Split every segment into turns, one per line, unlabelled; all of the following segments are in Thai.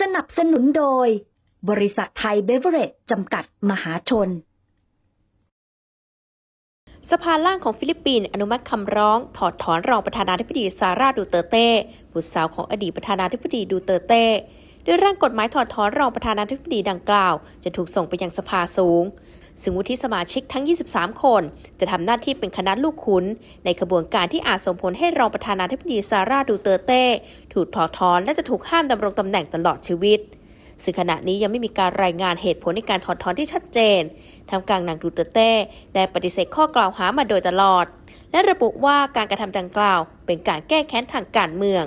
สนับสนุนโดย บริษัทไทยเบเวอร์เรจจำกัดมหาชน
สภาล่างของฟิลิปปินส์อนุมัติคำร้อง ถอดถอนรองประธานาธิบดีซาร่าดูเตเต้บุตรสาวของอดีตประธานาธิบดีดูเตเต้ ด้วยร่างกฎหมายถอดถอนรองประธานาธิบดีดังกล่าว จะถูกส่งไปยังสภาสูง ซึ่งวุฒิสมาชิกทั้ง 23 คน จะทำหน้าที่เป็นคณะลูกขุน ในขบวนการที่อาจส่งผลให้รองประธานาธิบดีซาร่าดูเตอร์เต้ ถูกถอดถอนและจะถูกห้ามดำรงตำแหน่งตลอดชีวิตซึ่งขณะนี้ยังไม่มีการรายงานเหตุผลในการถอดถอนที่ชัดเจนทำกลางนางดูเตอร์เต้ได้ปฏิเสธข้อกล่าวหามาโดยตลอด และระบุว่าการกระทำดังกล่าวเป็นการแก้แค้นทางการเมือง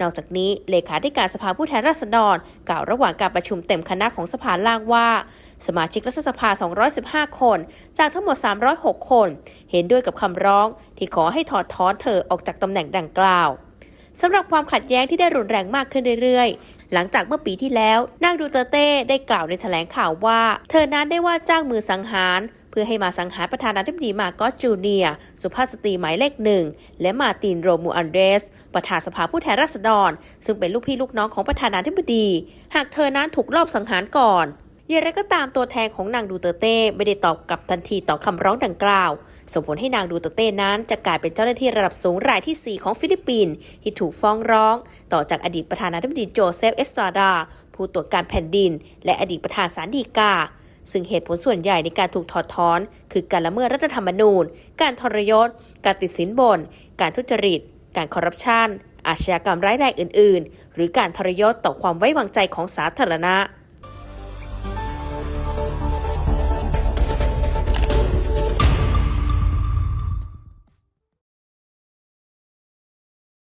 นอกจากนี้เลขาธิการสภาผู้แทนราษฎร กล่าวระหว่างการประชุมเต็มคณะของสภาล่างว่า สมาชิกรัฐสภา 215 คน จากทั้งหมด 306 คน เห็นด้วยกับคำร้อง ที่ขอให้ถอดถอนเธอออกจากตำแหน่งดังกล่าวสำหรับความขัดแย้งที่ได้รุนแรงมากขึ้นเรื่อย หลังจากเมื่อปีที่แล้วนางดูเตเต้ได้กล่าวในแถลงข่าวว่า เธอนั้นได้ว่าจ้างมือสังหาร เพื่อให้มาสังหารประธานาธิบดีมาโกจูเนีย สุภาพสตรีหมายเลขหนึ่ง และมาตินโรมูอันเดรส ประธานสภาผู้แทนราษฎร ซึ่งเป็นลูกพี่ลูกน้องของประธานาธิบดี หากเธอนั้นถูกลอบสังหารก่อน อย่างไรก็ตามตัวแทนของนางดูเตเต้ไม่ได้ตอบกลับทันทีต่อคำร้องดังกล่าว ส่งผลให้นางดูเตเต้นั้นจะกลายเป็นเจ้าหน้าที่ระดับสูงรายที่ 4 ของฟิลิปปินส์ที่ถูกฟ้องร้อง ต่อจากอดีตประธานาธิบดีโจเซฟเอสตราดา ผู้ตรวจการแผ่นดิน และอดีตประธานศาลฎีกาซึ่งเหตุผลส่วนใหญ่ในการถูกถอดถอน คือการละเมิดรัฐธรรมนูญ การทรยศ การติดสินบน การทุจริต การคอร์รัปชันอาชญากรรมร้ายแรงอื่น ๆ หรือการทรยศต่อความไว้วางใจของสาธารณะ